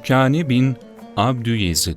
Rükani bin Abdüyezid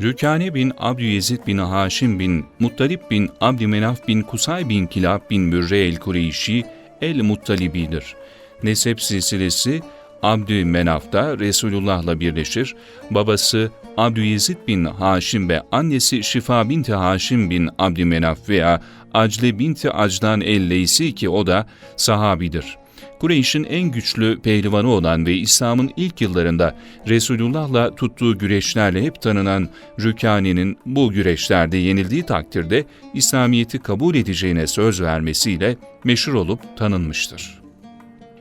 Rükani bin Abdüyezid bin Haşim bin Muttalip bin Abdümenaf bin Kusay bin Kilab bin Mürre el-Kureyşi el-Muttalibidir. Nesep silsilesi Abdümenaf'ta Resulullah'la birleşir. Babası Abdüyezid bin Haşim ve annesi Şifa binti Haşim bin Abdümenaf veya Acle binti Acdan el-Leysi ki o da sahabidir. Kureyş'in en güçlü pehlivanı olan ve İslam'ın ilk yıllarında Resulullah'la tuttuğu güreşlerle hep tanınan Rükani'nin bu güreşlerde yenildiği takdirde İslamiyet'i kabul edeceğine söz vermesiyle meşhur olup tanınmıştır.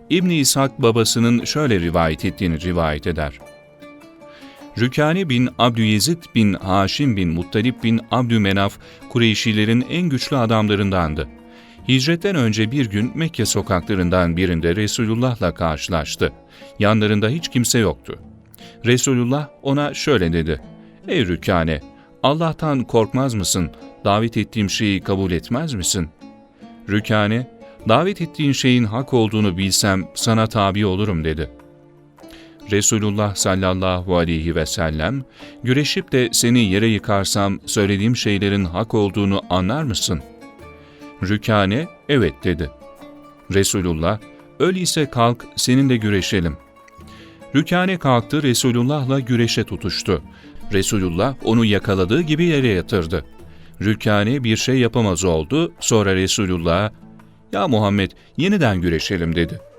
İbn İshak babasının şöyle rivayet ettiğini rivayet eder. Rükani bin Abdüyezid bin Haşim bin Muttalip bin Abdümenaf Kureyşilerin en güçlü adamlarındandı. Hicretten önce bir gün Mekke sokaklarından birinde Resulullah'la karşılaştı. Yanlarında hiç kimse yoktu. Resulullah ona şöyle dedi. Ey Rükane, Allah'tan korkmaz mısın? Davet ettiğim şeyi kabul etmez misin? Rükane, davet ettiğin şeyin hak olduğunu bilsem sana tabi olurum dedi. Resulullah sallallahu aleyhi ve sellem, güreşip de seni yere yıkarsam söylediğim şeylerin hak olduğunu anlar mısın? Rükane, evet dedi. Resulullah, öyleyse kalk seninle güreşelim. Rükane kalktı Resulullah'la güreşe tutuştu. Resulullah onu yakaladığı gibi yere yatırdı. Rükane bir şey yapamaz oldu, sonra Resulullah, ''Ya Muhammed, yeniden güreşelim.'' dedi.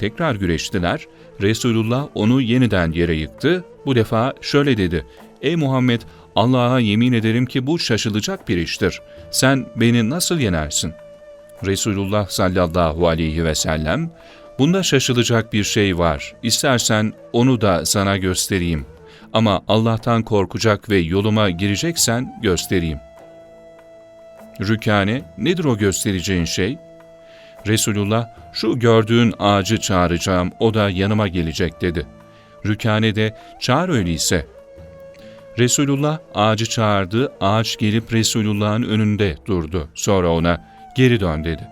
Tekrar güreştiler, Resulullah onu yeniden yere yıktı, bu defa şöyle dedi, ''Ey Muhammed, Allah'a yemin ederim ki bu şaşılacak bir iştir. Sen beni nasıl yenersin?'' Resulullah sallallahu aleyhi ve sellem, ''Bunda şaşılacak bir şey var. İstersen onu da sana göstereyim. Ama Allah'tan korkacak ve yoluma gireceksen göstereyim.'' Rükane, nedir o göstereceğin şey? Resulullah, şu gördüğün ağacı çağıracağım, o da yanıma gelecek dedi. Rükane de, çağır öyleyse. Resulullah ağacı çağırdı, ağaç gelip Resulullah'ın önünde durdu. Sonra ona, geri dön dedi.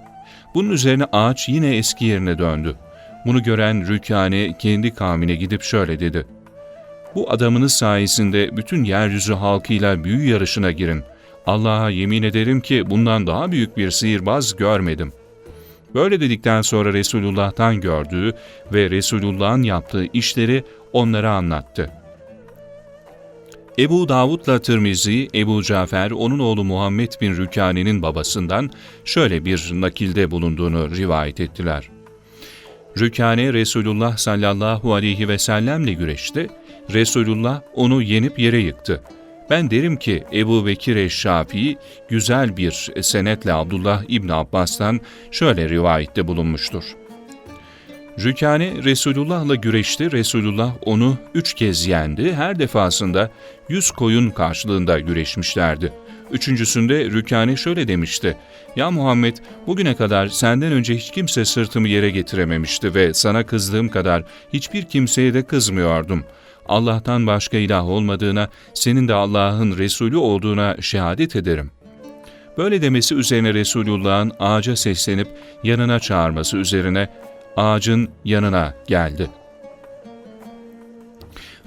Bunun üzerine ağaç yine eski yerine döndü. Bunu gören Rükane kendi kavmine gidip şöyle dedi. Bu adamınız sayesinde bütün yeryüzü halkıyla büyü yarışına girin. Allah'a yemin ederim ki bundan daha büyük bir sihirbaz görmedim. Böyle dedikten sonra Resulullah'tan gördüğü ve Resulullah'ın yaptığı işleri onlara anlattı. Ebu Davud'la Tirmizi, Ebu Cafer, onun oğlu Muhammed bin Rükane'nin babasından şöyle bir nakilde bulunduğunu rivayet ettiler. Rükane Resulullah sallallahu aleyhi ve sellemle güreşti. Resulullah onu yenip yere yıktı. Ben derim ki Ebu Bekir Eşşafii güzel bir senetle Abdullah İbn Abbas'tan şöyle rivayette bulunmuştur. Rükane Resulullah'la güreşti. Resulullah onu üç kez yendi. Her defasında yüz koyun karşılığında güreşmişlerdi. Üçüncüsünde Rükane şöyle demişti. Ya Muhammed bugüne kadar senden önce hiç kimse sırtımı yere getirememişti ve sana kızdığım kadar hiçbir kimseye de kızmıyordum. Allah'tan başka ilah olmadığına, senin de Allah'ın Resulü olduğuna şehadet ederim. Böyle demesi üzerine Resulullah'ın ağaca seslenip yanına çağırması üzerine ağacın yanına geldi.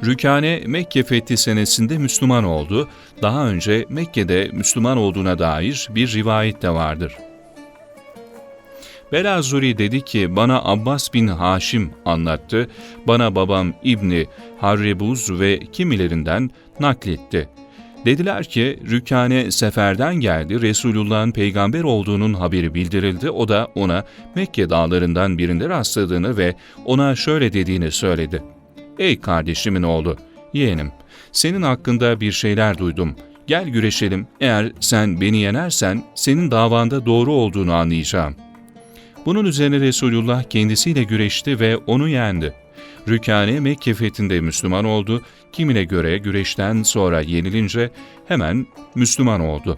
Rükane Mekke fethi senesinde Müslüman oldu. Daha önce Mekke'de Müslüman olduğuna dair bir rivayet de vardır. Belazuri dedi ki bana Abbas bin Haşim anlattı, bana babam İbni Harrebuz ve kimilerinden nakletti. Dediler ki Rükane seferden geldi, Resulullah'ın peygamber olduğunun haberi bildirildi. O da ona Mekke dağlarından birinde rastladığını ve ona şöyle dediğini söyledi. Ey kardeşimin oğlu, yeğenim, senin hakkında bir şeyler duydum. Gel güreşelim, eğer sen beni yenersen senin davanda doğru olduğunu anlayacağım. Bunun üzerine Resulullah kendisiyle güreşti ve onu yendi. Rükane Mekke fethinde Müslüman oldu, kimine göre güreşten sonra yenilince hemen Müslüman oldu.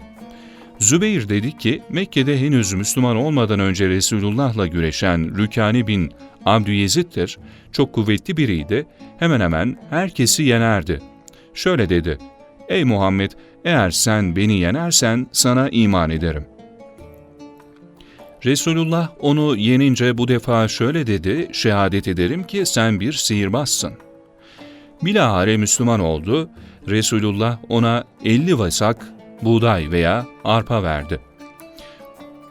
Zübeyir dedi ki Mekke'de henüz Müslüman olmadan önce Resulullah'la güreşen Rükane bin Abdüyezid'dir, çok kuvvetli biriydi, hemen hemen herkesi yenerdi. Şöyle dedi, Ey Muhammed eğer sen beni yenersen sana iman ederim. Resulullah onu yenince bu defa şöyle dedi, şehadet ederim ki sen bir sihirbazsın. Bilahare Müslüman oldu. Resulullah ona 50 vasak buğday veya arpa verdi.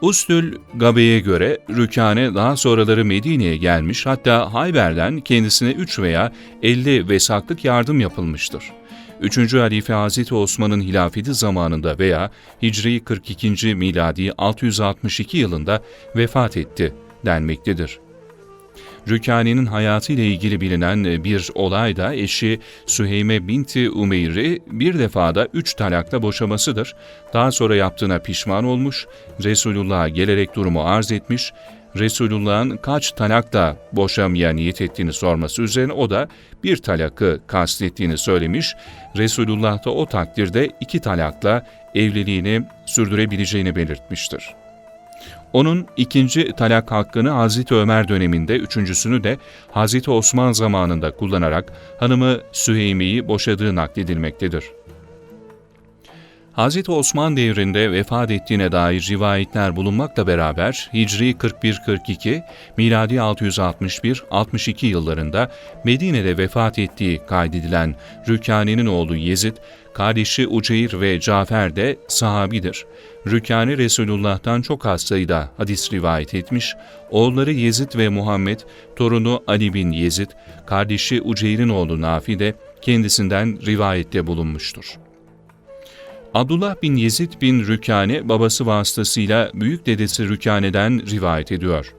Ustül Gabe'ye göre Rükane daha sonraları Medine'ye gelmiş hatta Hayber'den kendisine 3 veya 50 vesaklık yardım yapılmıştır. 3. Halife Hazreti Osman'ın hilafeti zamanında veya Hicri 42. miladi 662 yılında vefat etti denmektedir. Rükani'nin hayatı ile ilgili bilinen bir olay da eşi Süheyme binti Umeyr'i bir defada üç talakla boşamasıdır. Daha sonra yaptığına pişman olmuş, Resulullah'a gelerek durumu arz etmiş, Resulullah'ın kaç talakla boşamaya niyet ettiğini sorması üzerine o da bir talakı kastettiğini söylemiş. Resulullah da o takdirde iki talakla evliliğini sürdürebileceğini belirtmiştir. Onun ikinci talak hakkını Hazreti Ömer döneminde, üçüncüsünü de Hazreti Osman zamanında kullanarak hanımı Süheymi'yi boşadığı nakledilmektedir. Hazreti Osman devrinde vefat ettiğine dair rivayetler bulunmakla beraber Hicri 41-42, miladi 661-62 yıllarında Medine'de vefat ettiği kaydedilen Rükani'nin oğlu Yezid, kardeşi Uceyr ve Cafer de sahabidir. Rükani Resulullah'tan çok az sayıda hadis rivayet etmiş, oğulları Yezid ve Muhammed, torunu Ali bin Yezid, kardeşi Uceyr'in oğlu Nafi de kendisinden rivayette bulunmuştur. Abdullah bin Yezid bin Rükane babası vasıtasıyla büyük dedesi Rükane'den rivayet ediyor.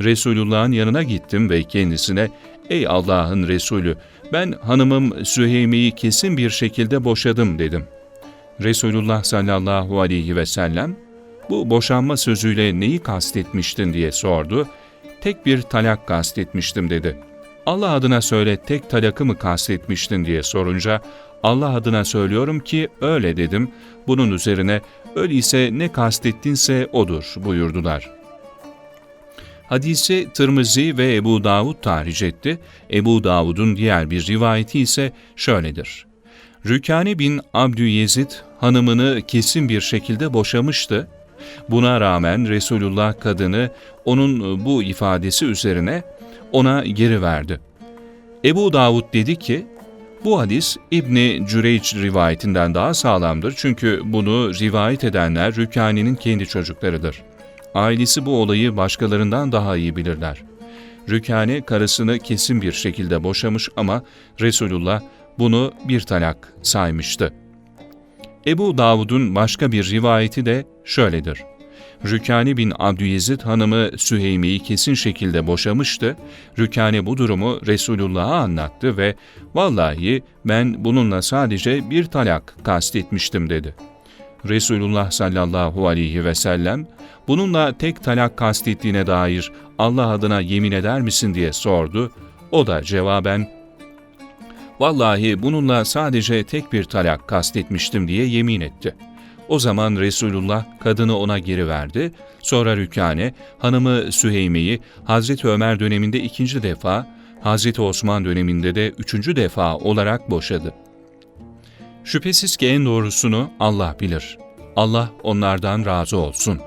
Resulullah'ın yanına gittim ve kendisine ''Ey Allah'ın Resulü ben hanımım Süheyme'yi kesin bir şekilde boşadım.'' dedim. Resulullah sallallahu aleyhi ve sellem bu boşanma sözüyle neyi kastetmiştin diye sordu. Tek bir talak kastetmiştim dedi. Allah adına söyle tek talakı mı kastetmiştin diye sorunca Allah adına söylüyorum ki öyle dedim. Bunun üzerine öyleyse ne kastettinse odur buyurdular. Hadisi Tirmizi ve Ebu Davud tahric etti. Ebu Davud'un diğer bir rivayeti ise şöyledir. Rükane bin Abdüyezid hanımını kesin bir şekilde boşamıştı. Buna rağmen Resulullah kadını onun bu ifadesi üzerine ona geri verdi. Ebu Davud dedi ki, bu hadis İbni Cüreyç rivayetinden daha sağlamdır çünkü bunu rivayet edenler Rükani'nin kendi çocuklarıdır. Ailesi bu olayı başkalarından daha iyi bilirler. Rükani karısını kesin bir şekilde boşamış ama Resulullah bunu bir talak saymıştı. Ebu Davud'un başka bir rivayeti de şöyledir. Rükani bin Abdüyezid hanımı Süheymi'yi kesin şekilde boşamıştı. Rükani bu durumu Resulullah'a anlattı ve ''Vallahi ben bununla sadece bir talak kastetmiştim.'' dedi. Resulullah sallallahu aleyhi ve sellem bununla tek talak kastettiğine dair Allah adına yemin eder misin diye sordu. O da cevaben Vallahi bununla sadece tek bir talak kastetmiştim diye yemin etti. O zaman Resulullah kadını ona geri verdi. Sonra Rükane, hanımı Süheyme'yi Hazreti Ömer döneminde ikinci defa, Hazreti Osman döneminde de üçüncü defa olarak boşadı. Şüphesiz ki en doğrusunu Allah bilir. Allah onlardan razı olsun.